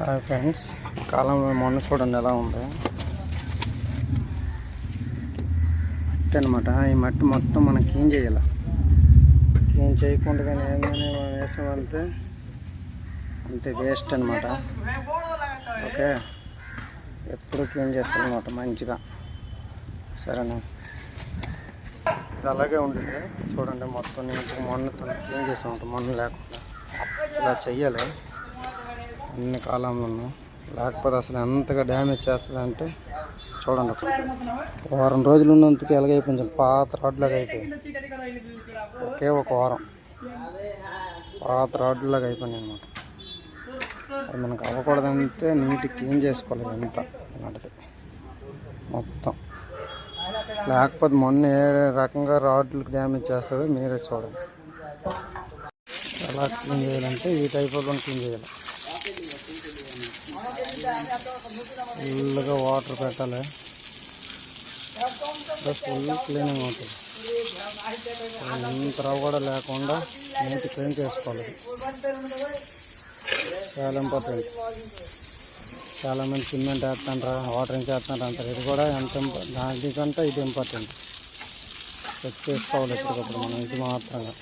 Hi friends కాలం మొన్న చూడండి ఎలా ఉంది. మట్టి అనమాట ఈ మట్టి మొత్తం మనం క్లీన్ చేయాలి? క్లీన్ చేయకుండా కానీ ఏమైనా వేసామంటే అంతే వేస్ట్ అనమాట ఓకే? ఎప్పుడు క్లీన్ చేసుకోవాలన్నమాట మంచిగా. సరేనా? ఇది అలాగే ఉండేది. చూడండి మొత్తం నీట్గా మొన్నతో క్లీన్ చేసామంట మొన్న లేకుండా. ఇలా చెయ్యాలి. అన్ని కాలంలోనూ. లేకపోతే అసలు ఎంతగా డ్యామేజ్ చేస్తుంది అంటే చూడండి ఒకసారి. వారం రోజులు ఉన్నందుకు ఎలాగైపోయింది పాత రాడ్లాగా అయిపోయింది. ఒకే ఒక వారం. పాత రాడ్లాగా అయిపోయింది అనమాట అది మనకు అవ్వకూడదంటే నీట్ క్లీన్ చేసుకోలేదు ఎంత ఇలాంటిది. మొత్తం. లేకపోతే మొన్న ఏ రకంగా రాడ్లకు డ్యామేజ్ చేస్తుందో మీరే చూడండి. ఎలా క్లీన్ చేయాలంటే ఈ టైప్లో క్లీన్ చేయాలి. ఫుల్గా వాటర్ పెట్టాలి. ఫుల్ క్లీనింగ్ అవుతుంది. ఎంత రవ్వ కూడా లేకుండా నీట్ క్లీన్ చేసుకోవాలి. చాలా ఇంపార్టెంట్ చాలామంది సిమెంట్ వేస్తుంటారు వాటర్ ఇంకా వేస్తుంటారు అంటారు. ఇది కూడా ఎంత దానికంటే ఇది ఇంపార్టెంట్ చెక్ చేసుకోవాలి ఎప్పటికప్పుడు మనం ఇది మాత్రంగా